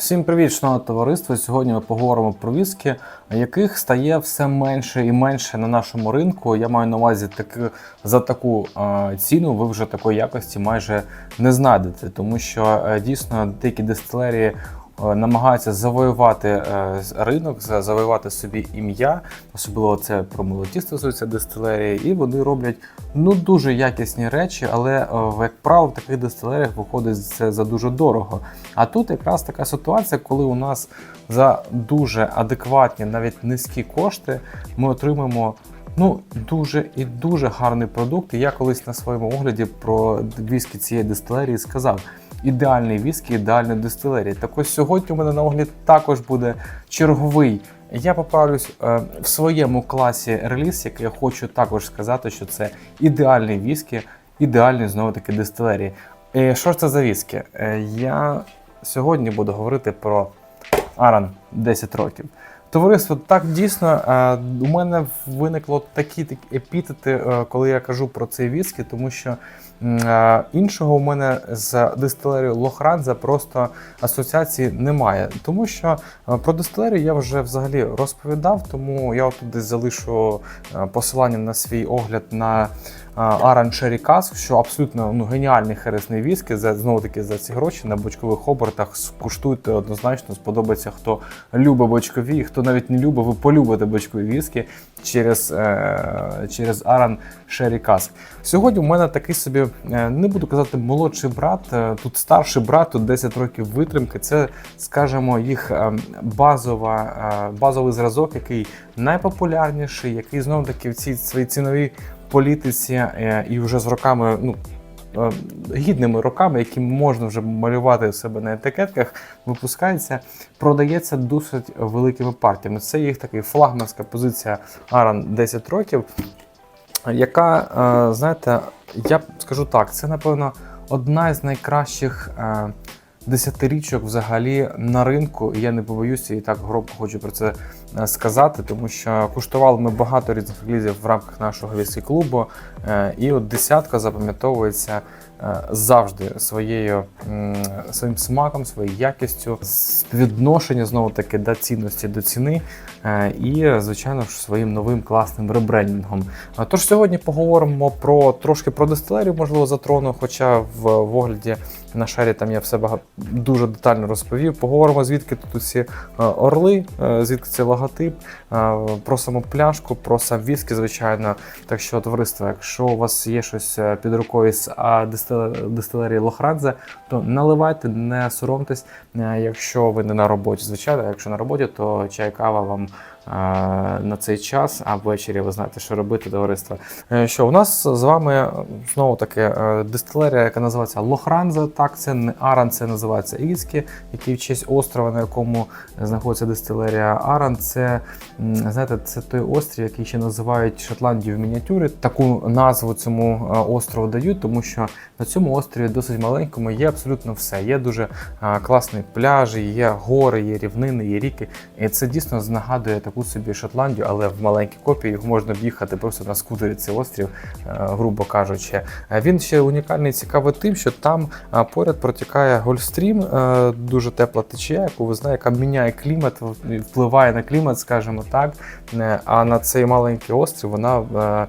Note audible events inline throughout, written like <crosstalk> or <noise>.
Всім привіт, шановне товариство. Сьогодні ми поговоримо про віскі, яких стає все менше і менше на нашому ринку. Я маю на увазі таки, за таку е, ціну ви вже такої якості майже не знайдете, тому що е, дійсно деякі дистилерії намагаються завоювати е, ринок, за- завоювати собі ім'я, особливо це про молоді стосується дистилерії, і вони роблять ну дуже якісні речі, але е, як правило в таких дистилеріях виходить це за дуже дорого. А тут якраз така ситуація, коли у нас за дуже адекватні, навіть низькі кошти, ми отримаємо. Ну, дуже і дуже гарний продукт. Я колись на своєму огляді про віскі цієї дистилерії сказав: ідеальний віскі, ідеальна дистилерія. Так ось сьогодні у мене на огляд також буде черговий. Я поправлюсь е, в своєму класі реліз, який я хочу також сказати, що це ідеальний віскі, ідеальний знову таки дистилерії. Е, що ж це за віскі? Е, я сьогодні буду говорити про Аран 10 років. Товариство, так дійсно, у мене виникло такі, такі епітети, коли я кажу про цей віскі, тому що іншого у мене з дистилерією Лохранза просто асоціації немає. Тому що е, про дистилерію я вже взагалі розповідав, тому я тут залишу е, посилання на свій огляд на Аран Cherry Cask, що абсолютно ну, геніальний хересний віскі. За знову таки за ці гроші на бочкових обертах скуштуйте однозначно. Сподобається, хто любить бочкові, хто навіть не любить, ви полюбите бочкові віскі через, е, через Аран Шері Каск. Сьогодні у мене такий собі, е, не буду казати молодший брат, е, тут старший брат, тут 10 років витримки. Це, скажімо, їх базова, базовий зразок, який найпопулярніший, який знову таки в цій своїй ціновій політиці і вже з роками, ну. Е, Гідними роками, які можна вже малювати себе на етикетках, випускається, продається досить великими партіями. Це їх така флагманська позиція Аран 10 років, яка, е, знаєте, я скажу так, це напевно одна з найкращих е, десятирічок взагалі на ринку. І я не побоюся і так громко хочу про це е, сказати, тому що куштували ми багато різних релізів в рамках нашого віскі клубу. Е, І от десятка запам'ятовується е, завжди своєю своїм смаком, своєю якістю, співвідношення знову таки до цінності до ціни і, звичайно ж, своїм новим класним ребрендингом. Тож сьогодні поговоримо про трошки про дистилерію, можливо, затрону, хоча в огляді на шарі там я все дуже детально розповів. Поговоримо, звідки тут усі е, орли, е, звідки цей логотип, е, про саму пляшку, про сам віскі, звичайно. Так що, товариство, якщо у вас є щось під рукою з дистилерії Лохрадзе, то наливайте, не соромтесь. Якщо ви не на роботі, звичайно, якщо на роботі, то чай кава вам на цей час, а ввечері ви знаєте, що робити, товариство. Е, Що у нас з вами е, знову таки е, дистилерія, яка називається Лохранза. Так, це не Аран, це називається Іскі, який в честь острова, на якому знаходиться дистилерія Аран. Це знаєте, це той острів, який ще називають Шотландію в мініатюрі. Таку назву цьому острову дають, тому що на цьому острові досить маленькому є абсолютно все. Є дуже класні пляжі, є гори, є рівнини, є ріки. І це дійсно нагадує таку собі Шотландію, але в маленькій копії його можна об'їхати просто на скутері цей острів, е, грубо кажучи. Е, Він ще унікальний і цікавий тим, що там е, поряд протікає Гольфстрім, дуже тепла течія, яку ви знаєте, яка міняє клімат, впливає на клімат, скажімо так. А на цей маленький острів вона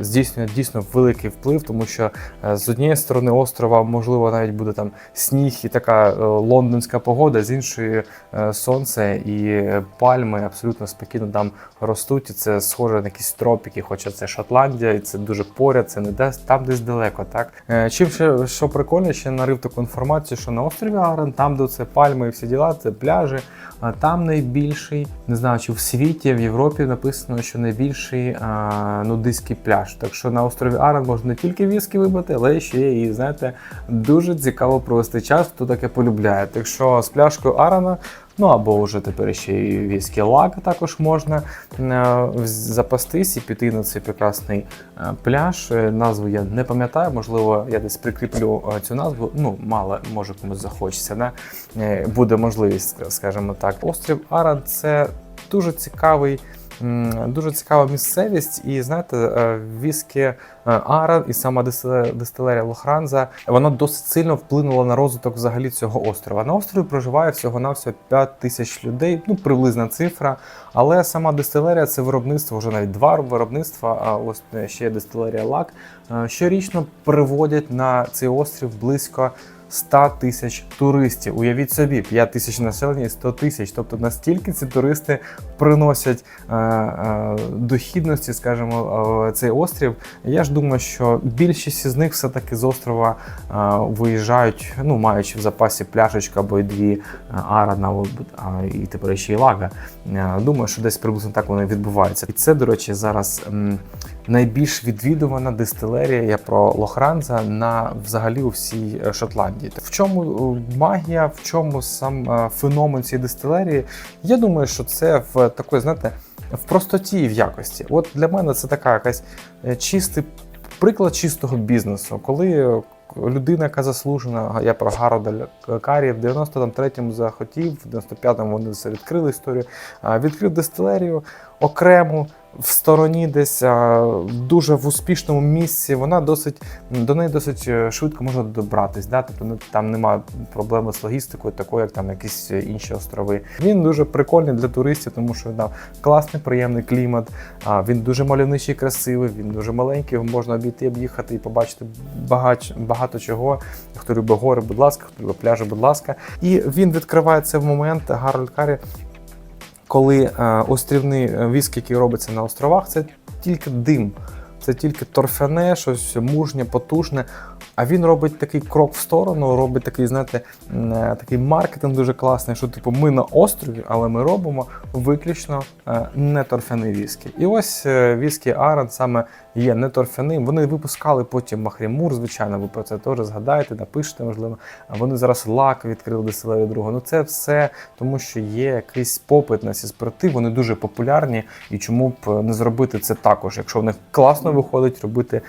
здійснює дійсно великий вплив, тому що е, з однієї сторони острова можливо навіть буде там сніг і така е, лондонська погода, з іншої е, сонце і е, пальми абсолютно спокійно там ростуть. І це схоже на якісь тропіки, хоча це Шотландія, і це дуже поряд, це не десь там десь далеко. Так Е, чим ще що прикольно, ще нарив таку інформацію, що на острові Арен, там, де це пальми і всі діла, це пляжі. А там найбільший, не знаю, чи в світі, в Європі написано, що найбільший а, нудистський пляж. Так що на острові Арен можна не тільки віскі випити, але ще і знаєте, дуже цікаво провести час, хто таке полюбляє. Так що з пляшкою Арена. Ну або вже тепер ще і віскі лак також можна е, запастись і піти на цей прекрасний е, пляж. Е, Назву я не пам'ятаю, можливо, я десь прикріплю цю назву. Ну, мало може комусь захочеться. Да? Буде можливість, скажімо так. Острів Аран це дуже цікавий дуже цікава місцевість, і знаєте, е, віскі е, Аран і сама дистилерія Лохранза, вона досить сильно вплинула на розвиток взагалі цього острова. На острові проживає всього навсього 5 тисяч людей, ну приблизна цифра. Але сама дистилерія це виробництво, вже навіть два виробництва. А ось е, ще є дистилерія Лак. Щорічно приводять на цей острів близько 100 тисяч туристів. Уявіть собі, 5 тисяч населення і 100 тисяч. Тобто настільки ці туристи приносять е, е, дохідності, скажімо, е, цей острів. Я ж думаю, що більшість з них все-таки з острова е, виїжджають, ну маючи в запасі пляшечку або дві е, арана, і тепер ще й лага. Е, Думаю, що десь приблизно так воно і відбувається. І це, до речі, зараз. м, Найбільш відвідувана дистилерія про Лохранза на взагалі у всій е, Шотландії. В чому е, магія, в чому сам е, феномен цієї дистилерії? Я думаю, що це в такої, знаєте, в простоті і в якості. От для мене це така якась чистий приклад чистого бізнесу, коли людина, яка заслужена, я про Гарода Карі в 93-му захотів, в 95-му вони все відкрили історію, відкрив дистилерію окрему. В стороні десь дуже в успішному місці, вона досить до неї досить е, швидко можна добратись. Да? Тобто ну, там немає проблеми з логістикою, такої, як там якісь інші острови. Він дуже прикольний для туристів, тому що там класний, приємний клімат. Він дуже мальовничий, красивий, він дуже маленький. його Можна обійти, об'їхати і побачити багач, багато чого. Хто любить гори, будь ласка, хто любить пляжі, будь ласка. І він відкриває це в момент Гарольд Карі коли е, острівний е, віск, який робиться на островах, це тільки дим, це тільки торфяне, щось мужнє, потужне. А він робить такий крок в сторону, робить такий, знаєте, е, такий маркетинг дуже класний, що типу ми на острові, але ми робимо виключно е, не торфяний віскі. І ось е, віскі Аран саме є не торфяним. Вони випускали потім Махрімур, звичайно, ви про це теж згадаєте, напишете, можливо. Вони зараз лак відкрили дистилерію другу. Ну це все тому, що є якийсь попит на ці спирти, вони дуже популярні. І чому б не зробити це також, якщо в них класно виходить робити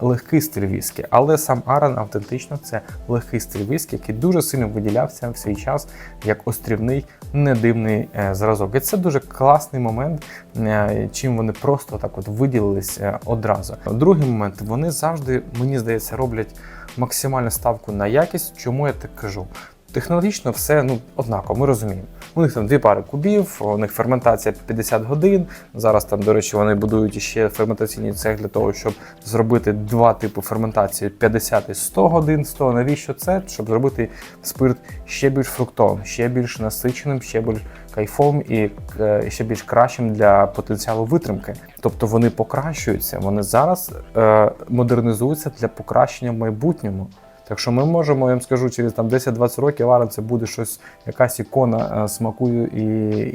легкий стиль віскі. Але сам Аран автентично це легкий стиль віскі, який дуже сильно виділявся в свій час як острівний недивний е, зразок. І це дуже класний момент, е, чим вони просто так от виділились е, одразу. Другий момент вони завжди, мені здається, роблять максимальну ставку на якість. Чому я так кажу? Технологічно все ну однаково, ми розуміємо. У них там дві пари кубів, у них ферментація 50 годин. Зараз там, до речі, вони будують ще ферментаційний цех для того, щоб зробити два типи ферментації 50 і 100 годин. 100. Навіщо це? Щоб зробити спирт ще більш фруктовим, ще більш насиченим, ще більш кайфовим і е, ще більш кращим для потенціалу витримки. Тобто вони покращуються, вони зараз е, модернізуються для покращення в майбутньому. Так що ми можемо, я вам скажу, через там 10-20 років Арен це буде щось, якась ікона е, смаку і,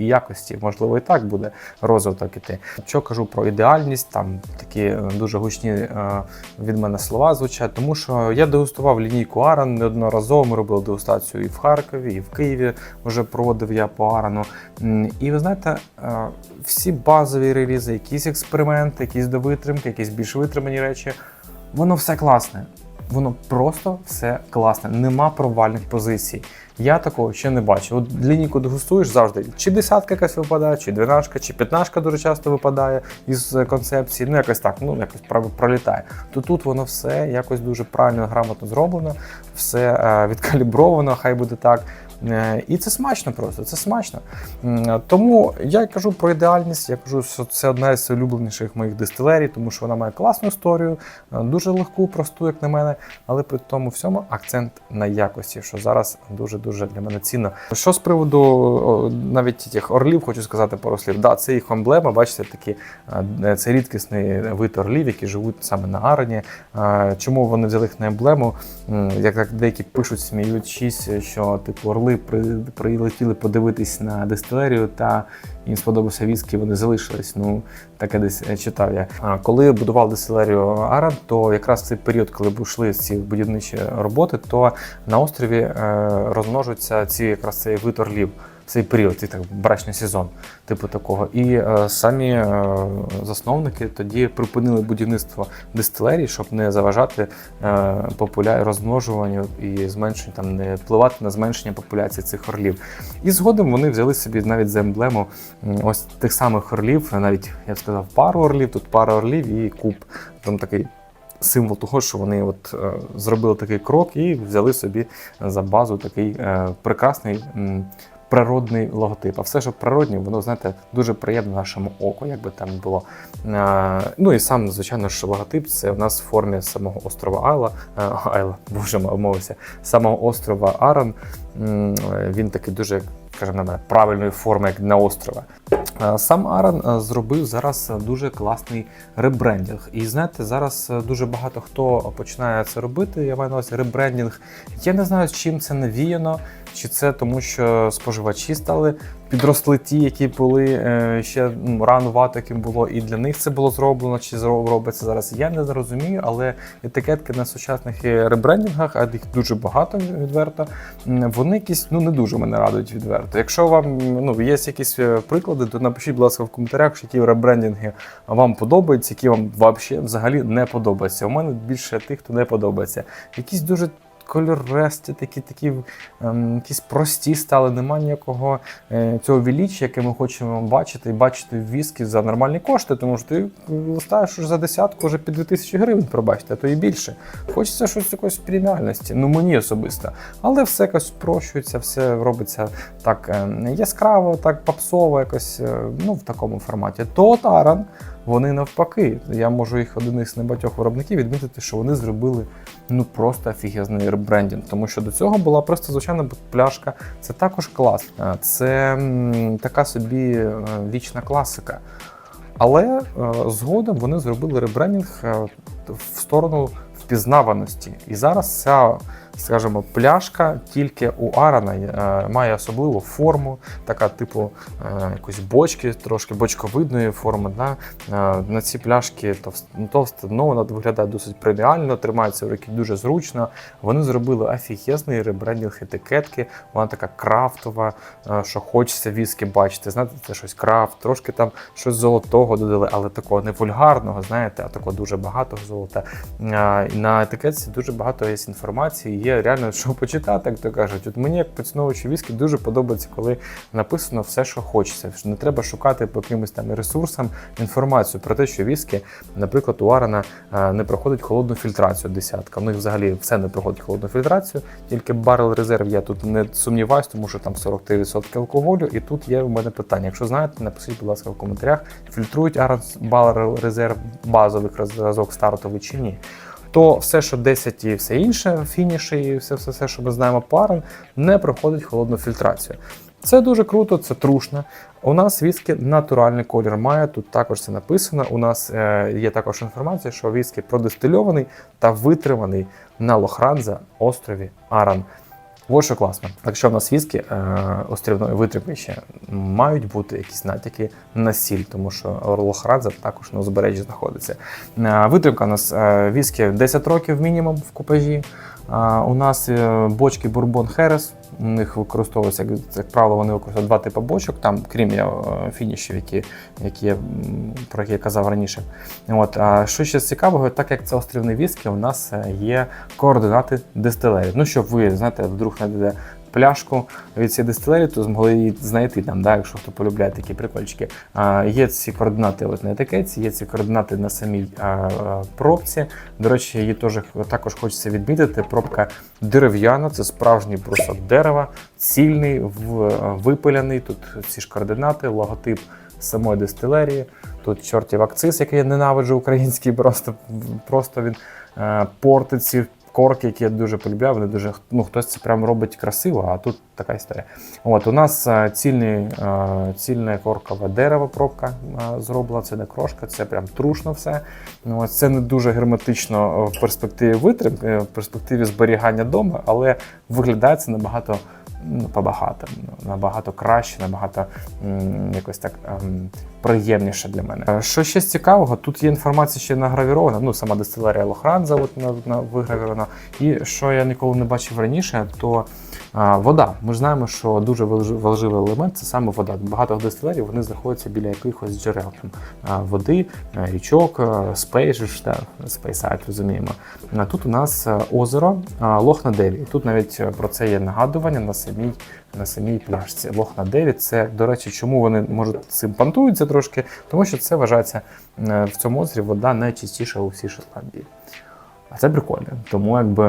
і якості. Можливо, і так буде розвиток іти. Що кажу про ідеальність, там такі е, дуже гучні е, від мене слова звучать, тому що я дегустував лінійку Аран неодноразово. Ми робили дегустацію і в Харкові, і в Києві вже проводив я по Арану. І ви знаєте, всі базові релізи, якісь експерименти, якісь до витримки, якісь більш витримані речі, воно все класне. Воно просто все класне, нема провальних позицій. Я такого ще не бачив. От лінійку дегустуєш завжди. Чи десятка якась випадає, чи дванашка, чи п'ятнашка дуже часто випадає із е, концепції. Ну якось так, ну якось про- пролітає. То тут воно все якось дуже правильно, грамотно зроблено, все е, відкалібровано, хай буде так. Е, І це смачно просто, це смачно. Тому я кажу про ідеальність. Я кажу, що це одна з улюбленіших моїх дистилерій, тому що вона має класну історію, е, дуже легку, просту, як на мене, але при тому всьому акцент на якості, що зараз дуже дуже для мене цінно. Що з приводу навіть тих орлів, хочу сказати пару слів. Да, це їх емблема. Бачите, такі е, це рідкісний вид орлів, які живуть саме на Арані. Е, Чому вони взяли їх на емблему? Як так деякі пишуть, сміючись, що типу орли при, прилетіли подивитись на дистилерію та їм сподобався віскі, вони залишились. Ну таке десь е, читав я. А коли будував дистилерію Аран, то якраз в цей період, коли йшли ці будівничі роботи, то на острові е, розмножуються ці якраз цей вид орлів. Цей період, цей так брачний сезон, типу такого. І е, самі е, засновники тоді припинили будівництво дистилерій, щоб не заважати е, популя... розмножуванню і зменшенню там не впливати на зменшення популяції цих орлів. І згодом вони взяли собі навіть за емблему ось тих самих орлів, навіть я б сказав, пару орлів, тут пара орлів і куб. Там такий символ того, що вони от е, зробили такий крок і взяли собі за базу такий е, прекрасний. Природний логотип, а все, що природне, воно знаєте дуже приємно нашому оку, як би там було. Ну і сам, звичайно ж, логотип це у нас в формі самого острова Айла, Айла, боже обмовився, самого острова Аран. Він такий дуже, скажімо, на мене, правильної форми, як на острова. Сам Аран зробив зараз дуже класний ребрендінг. І знаєте, зараз дуже багато хто починає це робити. Я маю на увазі ребрендінг. Я не знаю, з чим це навіяно, чи це тому, що споживачі стали підросли ті, які були е, ще ранувато, яким було, і для них це було зроблено, чи робиться зараз. Я не розумію, але етикетки на сучасних е, ребрендінгах, а їх дуже багато відверто. Вони якісь ну не дуже мене радують відверто. Якщо вам ну є якісь е, приклади, то напишіть, будь ласка, в коментарях, що які ребрендінги вам подобаються, які вам взагалі не подобаються. У мене більше тих, хто не подобається. Якісь дуже кольористі, такі, такі ем, якісь прості стали, немає ніякого е, цього величчя, яке ми хочемо бачити, і бачити віскі за нормальні кошти, тому що ти листаєш за десятку вже під 2000 гривень, пробачте, а то і більше. Хочеться щось якоїсь преміальності, ну мені особисто. Але все якось спрощується, все робиться так е, яскраво, так попсово, якось е, ну, в такому форматі. То Таран, вони навпаки. Я можу їх один із небагатьох виробників відмітити, що вони зробили ну просто офігезний ребрендінг, тому що до цього була просто звичайна пляшка. Це також клас. Е, Це така собі е, вічна класика. Але е, згодом вони зробили ребрендінг в сторону впізнаваності. І зараз ця, скажімо, пляшка тільки у Арана е, має особливу форму, така типу е, якоїсь бочки, трошки бочковидної форми. Да? Е, на ці пляшки ну, товсте дно, вона виглядає досить преміально, тримається в руки дуже зручно. Вони зробили офігезний ребрендінг етикетки. Вона така крафтова, що хочеться віскі бачити. Знаєте, це щось крафт, трошки там щось золотого додали, але такого не вульгарного, знаєте, а такого дуже багатого золота. На етикетці дуже багато є інформації, реально що <laughs> почитати, як то кажуть. От мені, як поціновувачу віскі, дуже подобається, коли написано все, що хочеться. Не треба шукати по якимось там ресурсам інформацію про те, що віскі, наприклад, у Арана е, не проходить холодну фільтрацію десятка. У них взагалі все не проходить холодну фільтрацію, тільки барел резерв я тут не сумніваюсь, тому що там 43% алкоголю. І тут є в мене питання. Якщо знаєте, напишіть, будь ласка, в коментарях, фільтрують Аран барел резерв базових разок стартовий чи ні. То все, що 10 і все інше, фініші і все, все, все, що ми знаємо парен, не проходить холодну фільтрацію. Це дуже круто, це трушно. У нас віскі натуральний колір має. Тут також це написано. У нас е, є також інформація, що віскі продистильований та витриманий на Лохранза острові Аран. Ось що класно. Якщо в нас віскі е, острівної витримки ще мають бути якісь натяки на сіль, тому що Орлохрадзе також на узбережжі знаходиться. Е, витримка у нас е, віскі 10 років мінімум в купажі. У нас е, бочки Бурбон Херес. У них використовується, як, як правило, вони використовують два типи бочок, там, крім я, е, фінішів, які, які про які я казав раніше. От, а що ще цікавого, так як це острівний віскі, у нас е, є координати дистилерів. Ну, щоб ви, знаєте, вдруг знайдете пляшку від цієї дистилерії, то змогли її знайти там, да, якщо хто полюбляє такі прикольчики. А, є ці координати от на етикетці, є ці координати на самій а, пробці. До речі, її теж також хочеться відмітити. Пробка дерев'яна, це справжній брусок дерева, цільний, в, випиляний. Тут ці ж координати, логотип самої дистилерії. Тут чортів акциз, який я ненавиджу український, просто, просто він е, портить ці корки, які я дуже полюбляв, Вони дуже ну, хтось це прям робить красиво, а тут така історія. От у нас цільне, е, цільне коркове дерево, пробка е, зроблена. Це не крошка, це прям трушно все. Ну, ось це не дуже герметично в перспективі витримки, в перспективі зберігання дому, але виглядає це набагато побагато, набагато краще, набагато якось так ем, приємніше для мене. Е, Що ще з цікавого, тут є інформація ще награвірована, ну сама дистилерія Лохранза завод на, на вигравірована. І що я ніколи не бачив раніше, то вода. Ми знаємо, що дуже важливий елемент це саме вода. Багато дистилерів вони знаходяться біля якихось джерел там, води, річок, спейш, спейсайт, розуміємо. Тут у нас озеро Лохна Деві. Тут навіть е, про це є нагадування на самій на самій пляшці. Лохна Деві це, до речі, чому вони можуть цим пантуються трошки, тому що це вважається е, в цьому озері вода найчистіша у всій Шотландії. А це прикольно. Тому якби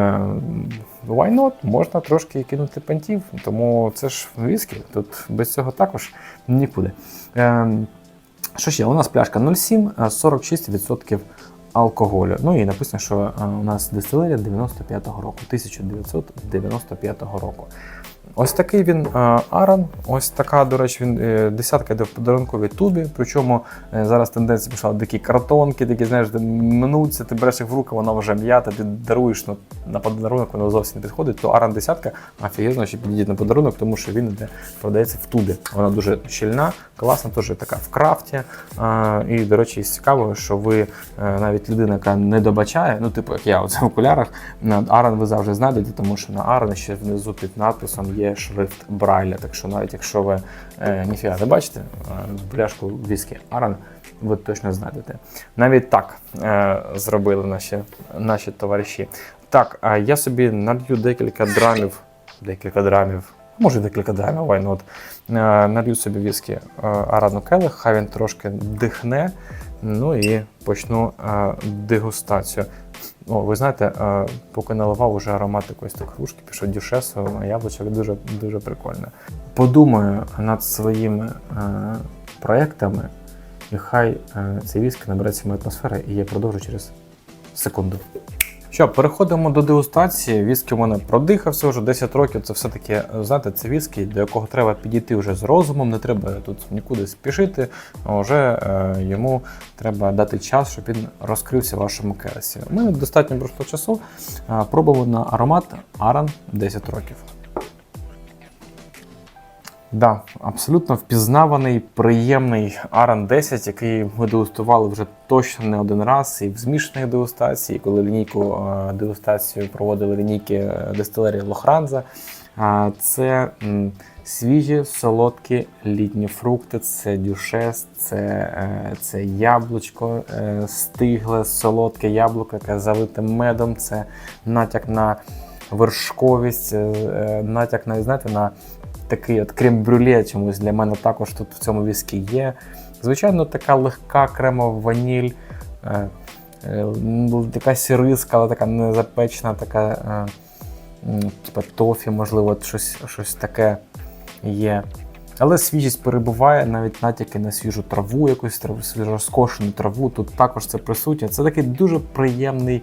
why not? можна трошки кинути пантів. Тому це ж віскі. Тут без цього також нікуди. Ем, що ще? У нас пляшка 0,7, 46% алкоголю. Ну і написано, що е, у нас дистилерія 95-го року, 1995 року. Ось такий він е, Аран. Ось така, до речі, він е, десятка йде в подарунковій тубі. Причому е, зараз тенденція пішла такі картонки, такі, знаєш, де минуться, ти береш їх в руки, вона вже м'ята, ти даруєш ну, на подарунок, воно зовсім не підходить. То Аран десятка офігезно ще підійде на подарунок, тому що він іде, продається в тубі. Вона дуже щільна, класна, теж така в крафті. І, до речі, цікаво, що ви е, навіть людина, яка не добачає, ну, типу, як я оце в окулярах, на Аран ви завжди знайдете, тому що на Аран ще внизу під надписом шрифт Брайля. Так що навіть якщо ви е, ніфіга не бачите, е, пляшку віскі Аран, ви точно знайдете. Навіть так е, зробили наші, наші товариші. Так, а я собі налью декілька драмів, декілька драмів, може декілька драмів, why not. Е, налью собі віскі е, Арану Келих, хай він трошки дихне. Ну і почну е, дегустацію. О, ви знаєте, е, поки наливав уже аромат якоїсь так кружки, пішов дюшесу, яблучок дуже, дуже прикольно. Подумаю над своїми е, проектами, і хай е, цей віск набере цієї атмосфери, і я продовжу через секунду. Що, переходимо до дегустації. Віскі в мене продихався вже 10 років. Це все-таки, знаєте, це віскі, до якого треба підійти вже з розумом, не треба тут нікуди спішити, а вже е, йому треба дати час, щоб він розкрився в вашому келесі. Мене достатньо просто часу. Е, пробував на аромат Аран 10 років. Да, абсолютно впізнаваний, приємний Аран 10, який ми дегустували вже точно не один раз, і в змішаних дегустації, коли лінійку е, дегустацію проводили лінійки е, дистилерії Лохранза. Це свіжі, солодкі літні фрукти, це дюшес, це, е, це яблучко, е, стигле, солодке яблуко, яке залите медом, це натяк на вершковість, е, е, натяк на, знаєте, на такий от крем-брюле чомусь для мене також тут в цьому віскі є. Звичайно, така легка кремова ваніль, е, е, така сіриска, але така незапечена, така е, тофі, можливо, щось, щось таке є. Але свіжість перебуває, навіть натяки на свіжу траву, якусь траву, свіжо розкошену траву. Тут також це присутнє. Це такий дуже приємний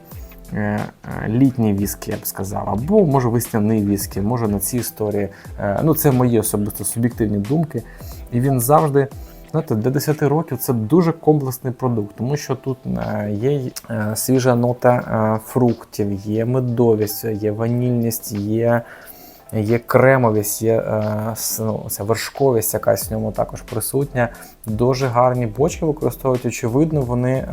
е, е, літній віскі, я б сказав. Або може весняний віскі, може на цій історії. Е, ну, це мої особисто суб'єктивні думки. І він завжди. Знаєте, для 10 років це дуже комплексний продукт, тому що тут є свіжа нота фруктів, є медовість, є ванільність, є, є кремовість, є ну, ця вершковість, якась в ньому також присутня. Дуже гарні бочки використовують. Очевидно, вони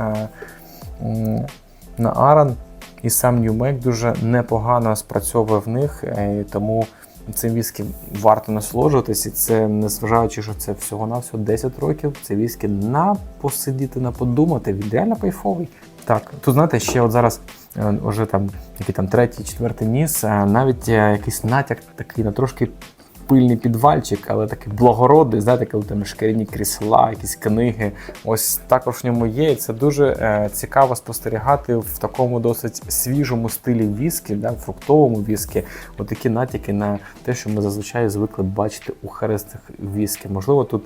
на Аран і сам Нью-Мейк дуже непогано спрацьовує в них, е, тому цим віскі варто насолоджуватись, і це незважаючи, що це всього-навсього 10 років. Це віскі на посидіти, на подумати. Він реально кайфовий. Так, тут знаєте, ще от зараз е, вже там який там третій, четвертий ніс, е, навіть е, якийсь натяк такий на трошки пильний підвальчик, але такий благородний, знаєте, коли там шкіряні крісла, якісь книги. Ось також в ньому є. І це дуже е, цікаво спостерігати в такому досить свіжому стилі віскі, да, фруктовому віскі. Отакі натяки на те, що ми зазвичай звикли бачити у херестих віскі. Можливо, тут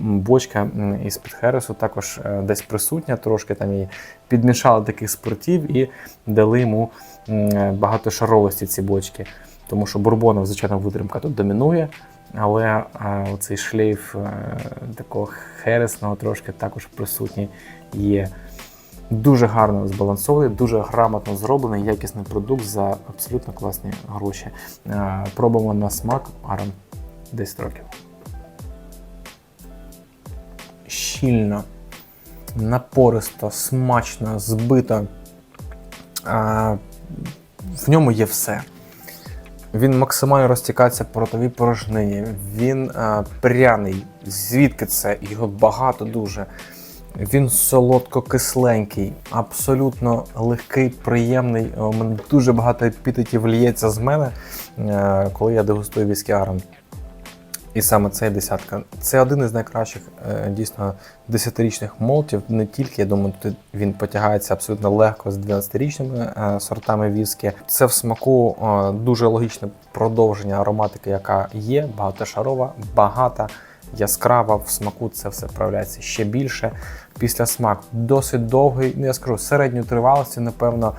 бочка із-під хересу також е, десь присутня, трошки там її підмішали таких спиртів і дали йому м, багатошаровості ці бочки. Тому що бурбонова, звичайно, витримка тут домінує, але е, цей шлейф е, такого хересного трошки також присутній є. Дуже гарно збалансований, дуже грамотно зроблений, якісний продукт за абсолютно класні гроші. Е, Пробуємо на смак Аран 10 років. щільно, напористо, смачно, збито. В ньому є все. Він максимально розтікається по ротовій порожнині. Він а, пряний. Звідки це? Його багато дуже. Він солодко-кисленький, абсолютно легкий, приємний. У мене дуже багато епітетів лється з мене, е, коли я дегустую віскі Арон. І саме цей десятка. Це один із найкращих е, дійсно десятирічних молотів. Не тільки, я думаю, тут він потягається абсолютно легко з 12-річними е, сортами віскі. Це в смаку е, дуже логічне продовження ароматики, яка є, багатошарова, багата. Яскрава в смаку це все проявляється ще більше. Після смак досить довгий, ну я скажу, середньої тривалості, напевно,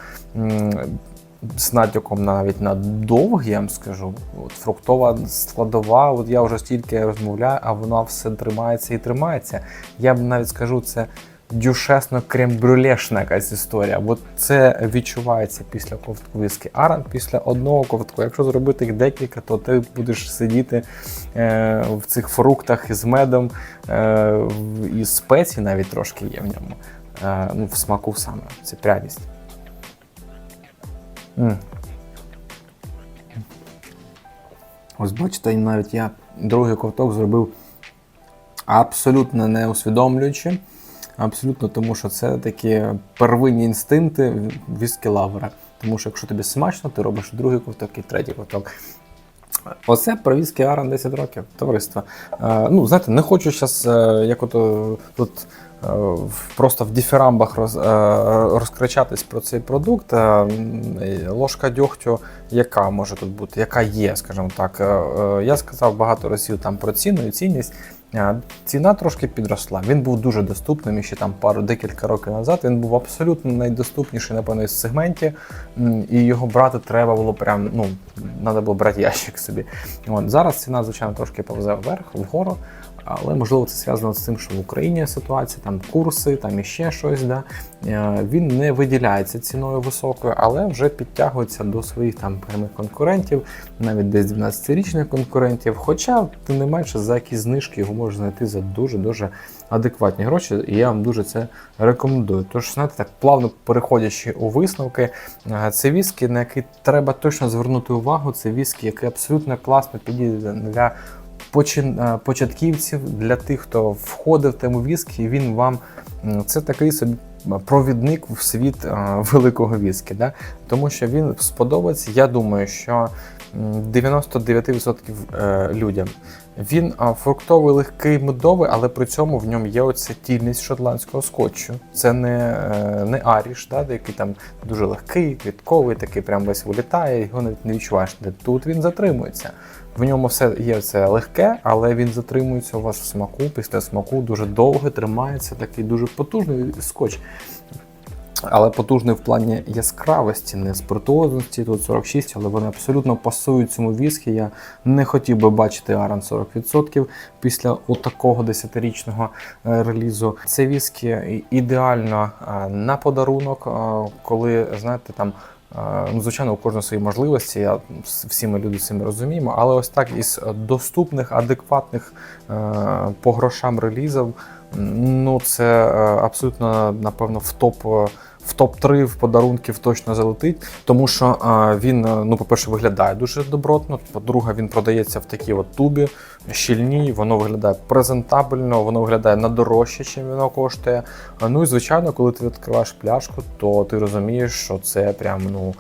з натяком навіть на довгий, я вам скажу. От фруктова складова, от я вже стільки розмовляю, а вона все тримається і тримається. Я б навіть скажу, це дюшесно крем-брюлешна якась історія. Бо це відчувається після ковтку виски. Аран після одного ковтку. Якщо зробити їх декілька, то ти будеш сидіти е, в цих фруктах із медом, е, і спеції навіть трошки є в ньому. Е, ну, в смаку саме. Це пряність. Ось бачите, навіть я другий ковток зробив абсолютно не усвідомлюючи. Абсолютно, тому що це такі первинні інстинкти віскі лавера. Тому що якщо тобі смачно, ти робиш другий ковток і третій ковток. Оце про віскі Аран 10 років, товариство. Е, ну, знаєте, не хочу зараз, е, як от тут просто в діфірамбах роз, е, розкричатись про цей продукт. Е, ложка дьогтю, яка може тут бути, яка є, скажімо так. Е, е, я сказав багато разів там про ціну і цінність. Е, Ціна трошки підросла. Він був дуже доступним і ще там пару декілька років назад. Він був абсолютно найдоступніший, напевно, із сегменті, і його брати треба було прям, ну, треба було брати ящик собі. От, зараз ціна, звичайно, трошки повзе вверх, вгору. Але можливо це зв'язано з тим, що в Україні ситуація, там курси, там іще щось. Да? Е, Він не виділяється ціною високою, але вже підтягується до своїх там прямих конкурентів, навіть десь 12-річних конкурентів. Хоча, тим не менше, за якісь знижки його можна знайти за дуже-дуже адекватні гроші, і я вам дуже це рекомендую. Тож, знаєте, так плавно переходячи у висновки, е, це віскі, на який треба точно звернути увагу. Це віскі, який абсолютно класно підійде для початківців, для тих, хто входив в тему віскі, він вам це такий собі провідник в світ е, великого віскі. Да? Тому що він сподобається. Я думаю, що 99% е, людям. Він фруктовий, легкий, медовий, але при цьому в ньому є оця тільність шотландського скотчу. Це не, е, не аріш, да, який там дуже легкий, квітковий, такий прям весь вилітає, його навіть не відчуваєш. Тут він затримується. В ньому все є це легке, але він затримується у вас в смаку. Після смаку дуже довго тримається такий дуже потужний скотч. Але потужний в плані яскравості, не спиртуозності, тут 46, але вони абсолютно пасують цьому віскі. Я не хотів би бачити Аран 40% після такого 10-річного е, релізу. Це віскі ідеально е, на подарунок, е, коли знаєте там. Е, Ну, звичайно, у кожного свої можливості, я, всі ми люди цим розуміємо, але ось так із доступних, адекватних е, по грошам релізів, ну це е, абсолютно, напевно, в топ. В топ-3 в подарунків точно залетить, тому що він, е, ну, по-перше, виглядає дуже добротно. По-друге, він продається в такій от тубі щільній, воно виглядає презентабельно, воно виглядає на дорожче, чим воно коштує. Ну і звичайно, коли ти відкриваєш пляшку, то ти розумієш, що це прям ну.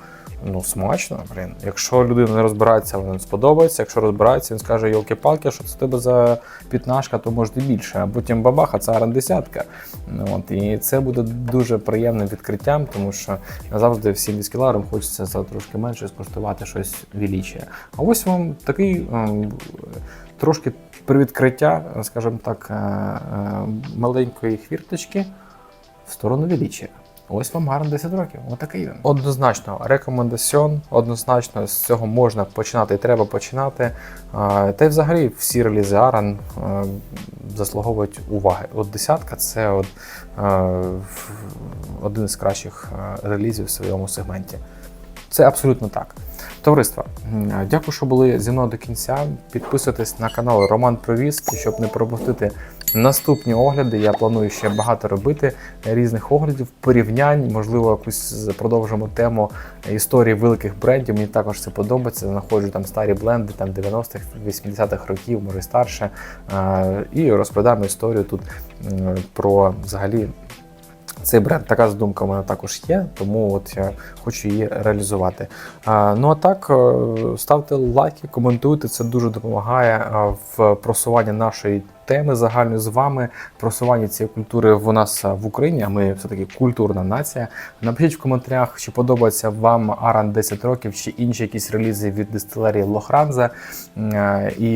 Ну, смачно, блін. Якщо людина не розбирається, вона не сподобається. Якщо розбирається, він скаже, йолки-палки, що це тебе за пітнашка, то може більше. А потім бабах, а це арен десятка. Ну, От, і це буде дуже приємним відкриттям, тому що завжди всім віскіларам хочеться за трошки менше скуштувати щось величе. А ось вам такий ем, трошки привідкриття, скажімо так, е, е, маленької хвірточки в сторону величия. Ось вам гарно 10 років. Отакий він. Однозначно, рекомендаціон, однозначно з цього можна починати і треба починати. Та й взагалі всі релізи Аран е, заслуговують уваги. От десятка це от, е, один із кращих е, релізів в своєму сегменті. Це абсолютно так. Товариство, дякую, що були зі мною до кінця. Підписуйтесь на канал Роман Провіз, щоб не пропустити наступні огляди. Я планую ще багато робити різних оглядів, порівнянь. Можливо, якусь продовжимо тему історії великих брендів. Мені також це подобається. Знаходжу там старі бленди, там 90-х, 80-х років, може старше. І розповідаємо історію тут про взагалі цей бренд. Така задумка у мене також є, тому от я хочу її реалізувати. Ну а так, е, ставте лайки, коментуйте, це дуже допомагає е, в просуванні нашої теми загальної з вами, просуванні цієї культури в нас е, в Україні. А ми все-таки культурна нація. Напишіть в коментарях, чи подобається вам Аран 10 років, чи інші якісь релізи від дистилерії Лохранза, і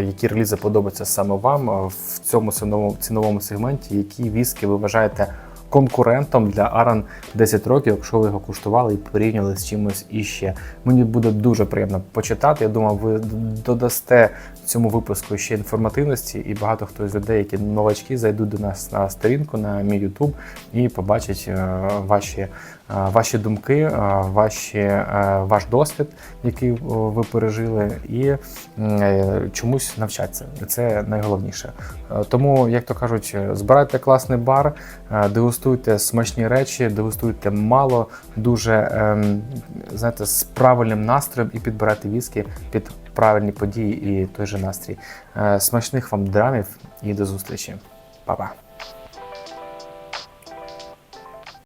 які релізи подобаються саме вам в цьому ціновому, сегменті, які віскі ви вважаєте конкурентом для Аран 10 років, якщо ви його куштували і порівняли з чимось іще. Мені буде дуже приємно почитати. Я думаю, ви додасте цьому випуску ще інформативності, і багато хто з людей, які новачки, зайдуть до нас на сторінку на мій YouTube і побачать е, ваші, ваші думки, ваші, е, ваш досвід, який ви пережили, і е, чомусь навчаться. Це найголовніше. Е, Тому, як то кажуть, збирайте класний бар, дегустуйте смачні речі, дегустуйте мало, дуже ем, знаєте, з правильним настроєм і підбирайте віскі під правильні події і той же настрій. Смачних вам драмів і до зустрічі. Па-па.